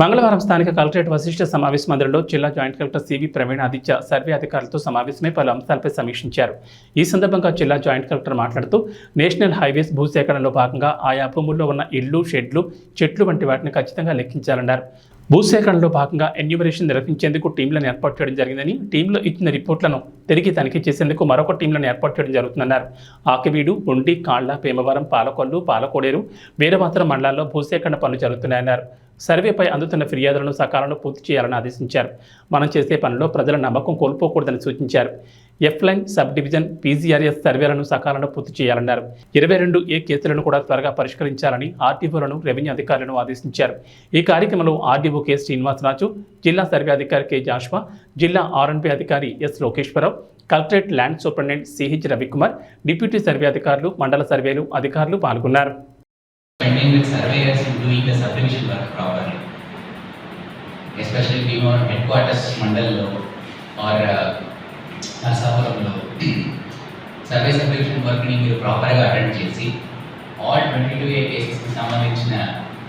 మంగళవారం స్థానిక కలెక్టరేట్ వశిష్ఠ సమావేశ మందిరంలో జిల్లా joint collector CV Praveen Aditya survey అధికారులతో సమావేశమై పలు అంశాలపై సమీక్షించారు. ఈ సందర్భంగా జిల్లా జాయింట్ కలెక్టర్ మాట్లాడుతూ నేషనల్ హైవేస్ భూసేకరణలో భాగంగా ఆయా భూముల్లో ఉన్న ఇళ్ళు షెడ్లు చెట్లు వంటి వాటిని ఖచ్చితంగా లెక్కించాలన్నారు. భూసేకరణలో భాగంగా ఎన్యూమరేషన్ నిర్వహించేందుకు టీంలను ఏర్పాటు చేయడం జరిగిందని టీంలో ఇచ్చిన రిపోర్ట్లను తిరిగి తనిఖీ చేసేందుకు మరొక టీంలను ఏర్పాటు చేయడం జరుగుతుందన్నారు. ఆకివీడు ఉండి కాళ్ళ పేమవరం పాలకొల్లు పాలకోడేరు వీరభద్రం మండలాల్లో భూసేకరణ పనులు జరుగుతున్నాయన్నారు. సర్వేపై అందుతున్న ఫిర్యాదులను సకాలంలో పూర్తి చేయాలని ఆదేశించారు. మనం చేసే పనిలో ప్రజల నమ్మకం కోల్పోకూడదని సూచించారు. ఎఫ్లైన్ సబ్ డివిజన్ పీజీఆర్ఎస్ సర్వేలను సకాలంలో పూర్తి చేయాలన్నారు. ఇరవై రెండు ఏ కేసులను కూడా త్వరగా పరిష్కరించాలని ఆర్టీఓలను రెవెన్యూ అధికారులను ఆదేశించారు. ఈ కార్యక్రమంలో ఆర్డీఓ కె శ్రీనివాసరాజు జిల్లా సర్వే అధికారి కె జాష్వా జిల్లా ఆర్ఎన్పి అధికారి S Lokeshwararao collectorate land superintendent CH Ravikumar deputy survey అధికారులు మండల సర్వేలు అధికారులు పాల్గొన్నారు. Pending with surveyors in doing the subdivision work properly. Especially we want headquarters మండల్లో or నరసాపురంలో సర్వే సబ్డివిజన్ వర్క్ని మీరు ప్రాపర్గా అటెండ్ చేసి ఆల్ ట్వంటీ టూ ఏ కేసెస్కి సంబంధించిన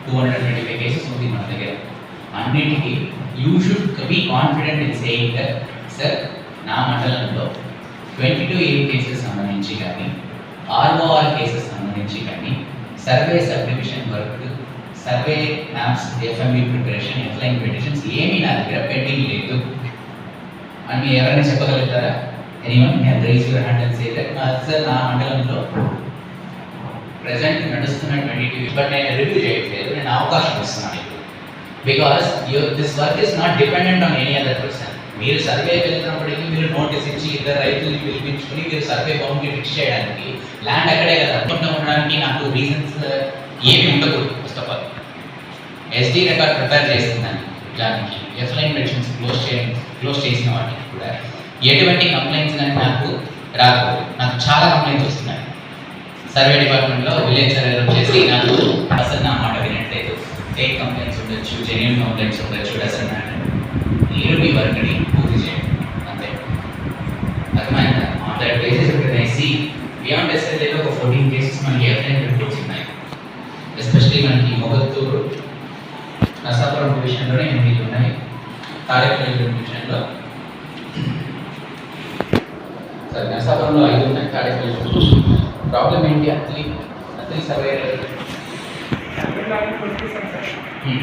two hundred twenty five cases ఉంది మన దగ్గర. అన్నిటికీ you should be confident in saying that sir నా మండలంలో ట్వంటీ టూ ఏ కేసెస్ సంబంధించి కానీ ఆర్ఓఆర్ కేసెస్ సంబంధించి కానీ survey subdivision work survey maps FME preparation F line petitions ఏమీ నా దగ్గర పెండింగ్ లేదు. అని మీరు ఎవరైనా చెప్పగలుగుతారా? ఎనీవన్ నేను raise your hand and say that sir నా మండలంలో ప్రజెంట్ నడుస్తున్న ట్వంటీ టూ బట్ నేను రివ్యూ చేయట్లేదు నేను అవకాశం ఇస్తున్నాను. Because you this work is not dependent on any other person మీరు సర్వే వెళ్తున్నప్పటికీ మీరు నోటీస్ ఇచ్చి ఇద్దరు రైతుల్ని పిలిపించుకుని మీరు సర్వే బౌండరీ ఫిక్స్ చేయడానికి ల్యాండ్ అక్కడే కదా అనుకుంటూ ఉండడానికి నాకు రీజన్స్ ఏమి ఉండదు first of all SD record prepare చేసిందని దానికి ఎఫ్లైన్ మెడిసిన్స్ క్లోజ్ చేయండి క్లోజ్ చేసిన వాటికి కూడా. ఎటువంటి కంప్లైంట్స్ కానీ నాకు రాదు నాకు చాలా కంప్లైంట్స్ వస్తున్నాయి. సర్వే డిపార్ట్మెంట్లో విలేజ్ సర్వే చేసి నాకు అసలు నా మాట వినండి. ఫేక్ కంప్లైంట్స్ ఉండొచ్చు జెన్యున్ కంప్లైంట్స్ ఉండొచ్చు డజన్ మ్యాటర్ మీరు మీ వర్క్ని పూర్తి చేయండి అంతే అర్థమైందా on that basis I see beyond ఎస్ఎల్ఏలో ఒక ఫోర్టీన్ కేసెస్ మనకి ఎఫ్ఐఎన్ రిపోర్ట్స్ ఉన్నాయి ఎస్పెషలీ మనకి మొగత్తూరు నర్సాపురం డివిజన్లోనే ఎనిమిది ఉన్నాయి తాడేపల్లి డివిజన్లో సరే నర్సాపురంలో ఐదు ఉన్నాయి తాడేపల్లి ప్రాబ్లం ఏంటి అత్లీ అత్లీ సర్వే Hmm.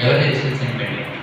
ఎవరు రిజిస్టర్